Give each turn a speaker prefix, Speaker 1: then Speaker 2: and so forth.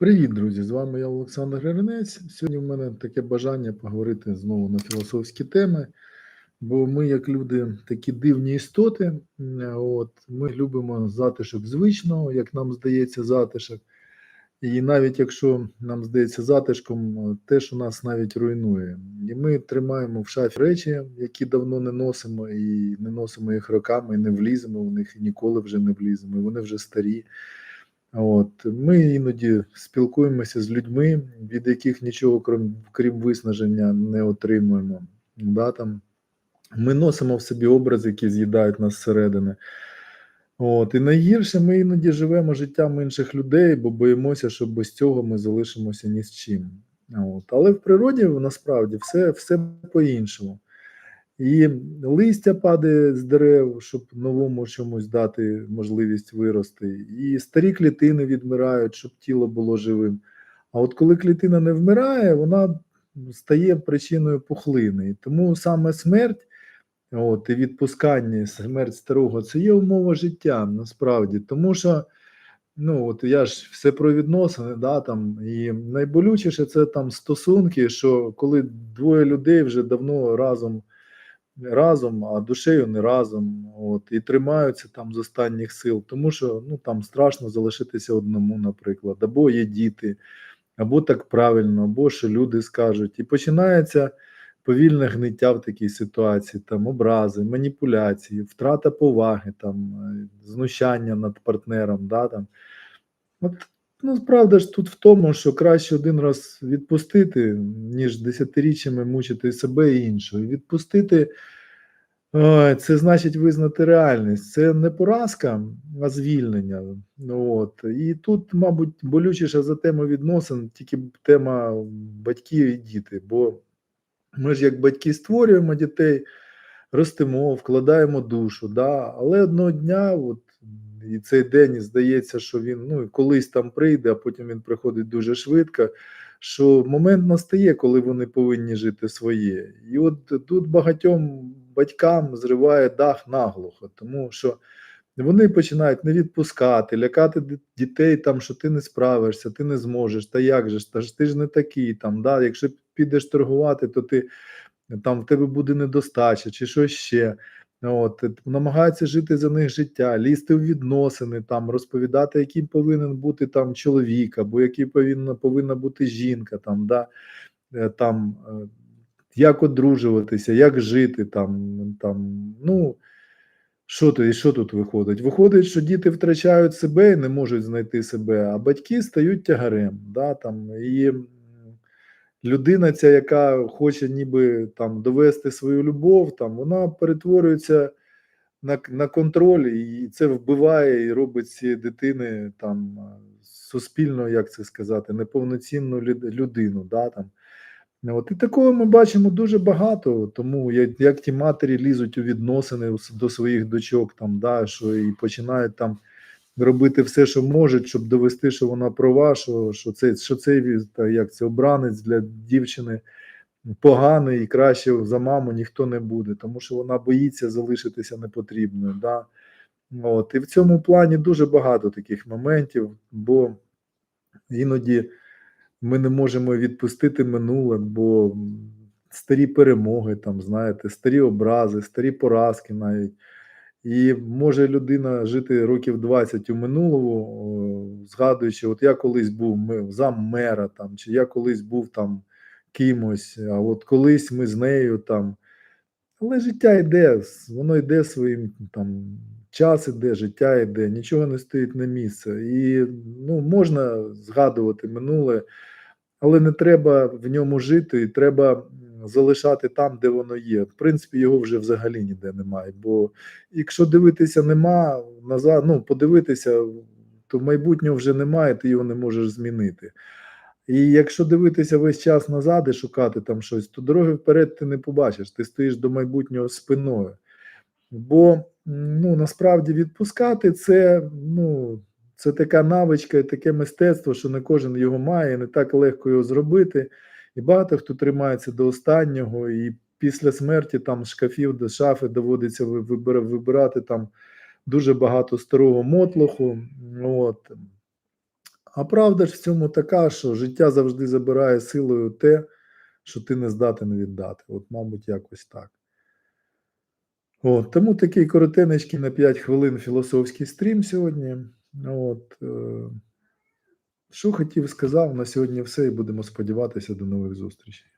Speaker 1: Привіт, друзі! З вами я Олександр Гринець. Сьогодні в мене таке бажання поговорити знову на філософські теми, бо ми, як люди, такі дивні істоти. От Ми любимо затишок звичного, як нам здається, затишок. І навіть якщо нам здається затишком, те, що нас навіть руйнує. І ми тримаємо в шафі речі, які давно не носимо, і не носимо їх роками, і не вліземо в них, і ніколи вже не вліземо, і вони вже старі. От Ми іноді спілкуємося з людьми, від яких нічого крім крім виснаження не отримуємо. Да, там. Ми носимо в собі образи, які з'їдають нас зсередини. От, І найгірше ми іноді живемо життям інших людей, бо боїмося, що без цього ми залишимося ні з чим. От. Але в природі насправді все, все по-іншому. І листя падає з дерев, щоб новому чомусь дати можливість вирости. І старі клітини відмирають, щоб тіло було живим. А от коли клітина не вмирає, вона стає причиною пухлини. Тому саме смерть, от, і відпускання, смерть старого це є умова життя насправді. Тому що ну, от я ж все про відносини, да, там, і найболючіше це там стосунки, що коли двоє людей вже давно разом разом, а душею не разом. От і тримаються там з останніх сил, тому що ну там страшно залишитися одному, наприклад, або є діти, або так правильно, або що люди скажуть, і починається. Повільне гниття в такій ситуації, там образи, маніпуляції, втрата поваги, там знущання над партнером. Да, там. От Ну, правда ж тут в тому, що краще один раз відпустити, ніж десятиріччями мучити себе і іншого. Відпустити це значить визнати реальність. Це не поразка, а звільнення. От. І тут, мабуть, болючіше за тему відносин, тільки тема батьків і діти. Бо ми ж як батьки створюємо дітей, ростемо, вкладаємо душу. да? Але одного дня, от і цей день здається, що він ну колись там прийде, а потім він приходить дуже швидко. Що момент настає, коли вони повинні жити своє, і от тут багатьом батькам зриває дах наглухо, тому що вони починають не відпускати, лякати дітей, там що ти не справишся, ти не зможеш, та як же ж та ж ти ж не такий там. да, Якщо підеш торгувати, то ти там в тебе буде недостача чи щось ще. От, Намагаються жити за них життя, лізти в відносини, там, розповідати, яким повинен бути там чоловік, або який повинна повинна бути жінка, там, да, е, там, е, як одружуватися, як жити. там, там, ну, Що то, і що тут виходить? Виходить, що діти втрачають себе і не можуть знайти себе, а батьки стають тягарем. Да, там, і людина, ця, яка хоче ніби там довести свою любов, там вона перетворюється на на контроль, і це вбиває і робить ці дитини там суспільно, як це сказати, неповноцінну людину. Да, там. От І такого ми бачимо дуже багато, тому як, як ті матері лізуть у відносини до своїх дочок, там, да, що і починають там робити все, що можуть, щоб довести, що вона права, що що цей що цей як це обранець для дівчини поганий і краще за маму ніхто не буде, тому що вона боїться залишитися непотрібною. Да? От. І в цьому плані дуже багато таких моментів, бо іноді ми не можемо відпустити минуле, бо старі перемоги, там, знаєте, старі образи, старі поразки навіть. І може людина жити років 20 у минулому, згадуючи, от я колись був зам мера, там, чи я колись був там кимось, а от колись ми з нею там. Але життя йде, воно йде своїм там час іде, життя йде, нічого не стоїть на місце. І ну, можна згадувати минуле, але не треба в ньому жити, і треба залишати там, де воно є. В принципі, його вже взагалі ніде немає. Бо якщо дивитися нема назад, ну подивитися, то майбутнього вже немає, ти його не можеш змінити. І якщо дивитися весь час назад і шукати там щось, то дороги вперед ти не побачиш, ти стоїш до майбутнього спиною. Бо ну, насправді відпускати це ну, це така навичка і таке мистецтво, що не кожен його має, і не так легко його зробити. І багато хто тримається до останнього, і після смерті там шкафів до шафи доводиться вибирати там дуже багато старого мотлоху. От. А правда ж в цьому така, що життя завжди забирає силою те, що ти не здатен віддати. От, мабуть, якось так. От, Тому такий коротенечкий на 5 хвилин філософський стрім сьогодні. Ну, от, е, Що хотів сказав, на сьогодні все і будемо сподіватися до нових зустрічей.